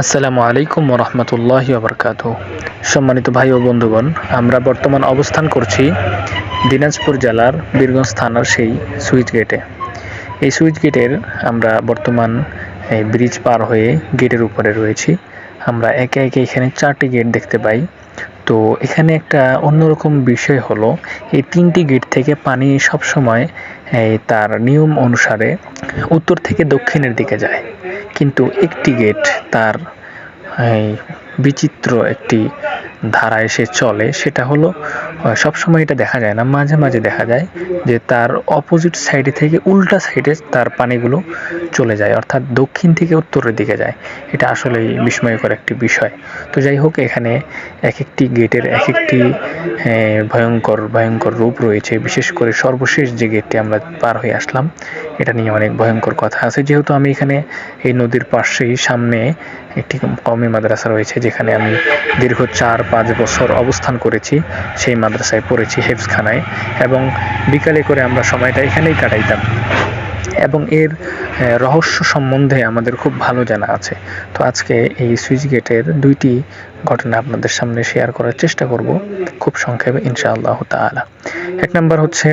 আসসালামু আলাইকুম রহমতুল্লাহ আবরকাত সম্মানিত ভাই ও বন্ধুগণ, আমরা বর্তমান অবস্থান করছি দিনাজপুর জেলার বীরগঞ্জ থানার সেই সুইচ গেটে। এই সুইচ গেটের আমরা বর্তমান এই ব্রিজ পার হয়ে গেটের উপরে রয়েছি। আমরা একে একে এখানে চারটি গেট দেখতে পাই। তো এখানে একটা অন্যরকম বিষয় হলো, এই তিনটি গেট থেকে পানি সবসময় তার নিয়ম অনুসারে উত্তর থেকে দক্ষিণের দিকে যায়। কিন্তু একটি গেট তার বিচিত্র একটি ধারা এসে চলে সেটা হলো সবসময় এটা দেখা যায় না, মাঝে মাঝে দেখা যায় যে তার অপোজিট সাইডে থেকে উল্টা সাইডে তার পানিগুলো চলে যায়, অর্থাৎ দক্ষিণ থেকে উত্তরের দিকে যায়। এটা আসলেই বিস্ময়কর একটি বিষয়। তো যাই হোক, এখানে এক একটি গেটের এক একটি ভয়ঙ্কর ভয়ঙ্কর রূপ রয়েছে। বিশেষ করে সর্বশেষ যে গেটটি আমরা পার হয়ে আসলাম, এটা নিয়ে অনেক ভয়ঙ্কর কথা আছে। যেহেতু আমি এখানে এই নদীর পাশেই সামনে একটি কওমি মাদ্রাসা রয়েছে, যেখানে আমি দীর্ঘ চার পাঁচ বছর অবস্থান করেছি, সেই মাদ্রাসায় পড়েছি হেফজখানায় এবং বিকালে করে আমরা সময়টা এখানেই কাটাইতাম। এবং এর রহস্য সম্বন্ধে আমাদের খুব ভালো জানা আছে। তো আজকে এই সুইচ গেটের দুইটি ঘটনা আপনাদের সামনে শেয়ার করার চেষ্টা করব, খুব সংক্ষেপে, ইনশাআল্লাহ তাআলা। এক নম্বর হচ্ছে,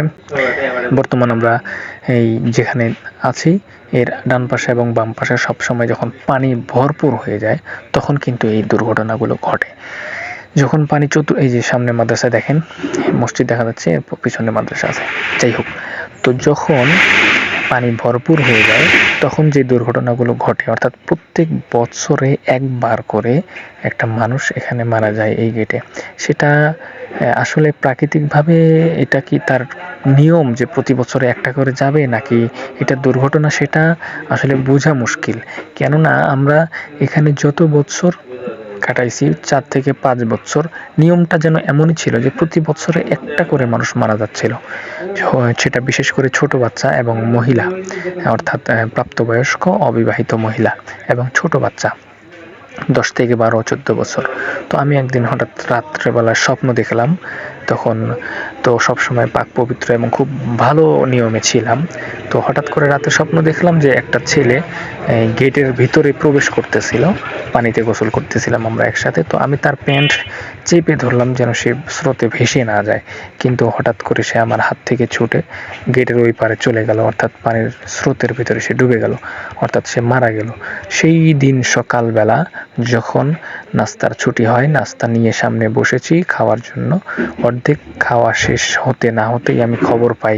বর্তমান আমরা এই যেখানে আছি, এর ডান পাশে এবং বাম পাশে সবসময় যখন পানি ভরপুর হয়ে যায়, তখন কিন্তু এই দুর্ঘটনাগুলো ঘটে। যখন পানি চতুর এই যে সামনে মাদ্রাসা দেখেন, মসজিদ দেখা যাচ্ছে পিছনে মাদ্রাসা আছে। যাই হোক, তো যখন পানি ভরপুর হয়ে যায়, তখন যে দুর্ঘটনাগুলো ঘটে, অর্থাৎ প্রত্যেক বছরে একবার করে একটা মানুষ এখানে মারা যায় এই গেটে সেটা আসলে প্রাকৃতিকভাবে এটা কি তার নিয়ম যে প্রতি বছরে একটা করে যাবে, নাকি এটা দুর্ঘটনা সেটা আসলে বোঝা মুশকিল? কেননা আমরা এখানে যত বছর কাটাইছি চার থেকে পাঁচ বছর। নিয়মটা যেন এমনই ছিল যে প্রতি বছরে একটা করে মানুষ মারা যাচ্ছিল। সেটা বিশেষ করে ছোট বাচ্চা এবং মহিলা, অর্থাৎ প্রাপ্তবয়স্ক, অবিবাহিত মহিলা এবং ছোট বাচ্চা, দশ থেকে বারো, চোদ্দ বছর। তো আমি একদিন হঠাৎ রাত্রেবেলা স্বপ্ন দেখলাম তখন তো সবসময় পাক পবিত্র এবং খুব ভালো নিয়মে ছিলাম। তো হঠাৎ করে রাতে স্বপ্ন দেখলাম যে একটা ছেলে গেটের ভিতরে প্রবেশ করতেছিল, পানিতে গোসল করতেছিলাম আমরা একসাথে। তো আমি তার প্যান্ট চেপে ধরলাম যেন সে স্রোতে ভেসে না যায়। কিন্তু হঠাৎ করে সে আমার হাত থেকে ছুটে গেটের ওই পারে চলে গেল। অর্থাৎ পানির স্রোতের ভিতরে সে ডুবে গেল। অর্থাৎ সে মারা গেল। সেই দিন সকালবেলা যখন নাস্তার ছুটি হয়, নাস্তা নিয়ে সামনে বসেছি খাওয়ার জন্য। অর্ধেক খাওয়া শেষ হতে না হতেই আমি খবর পাই।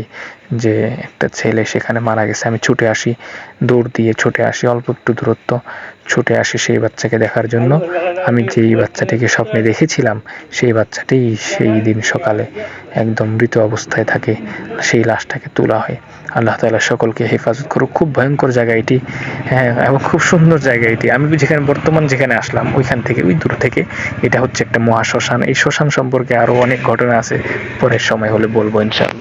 যে একটা ছেলে সেখানে মারা গেছে, আমি ছুটে আসি, দৌড় দিয়ে ছুটে আসি, অল্প একটু দূরত্ব, ছুটে আসি সেই বাচ্চাকে দেখার জন্য। আমি যেই বাচ্চাটিকে স্বপ্নে দেখেছিলাম, সেই বাচ্চাটি সেই দিন সকালে একদম মৃত অবস্থায় থাকে, সেই লাশটাকে তোলা হয়। আল্লাহ তাআলা সকলকে হেফাজত করুক। খুব ভয়ঙ্কর জায়গা এটি। হ্যাঁ এবং খুব সুন্দর জায়গা এটি। আমি যেখানে বর্তমান যেখানে আসলাম, ওইখান থেকে, ওই দূর থেকে এটা হচ্ছে একটা মহাশ্মশান। এই শ্মশান সম্পর্কে আরও অনেক ঘটনা আছে, পরের সময় হলে বলব ইনশাআল্লাহ।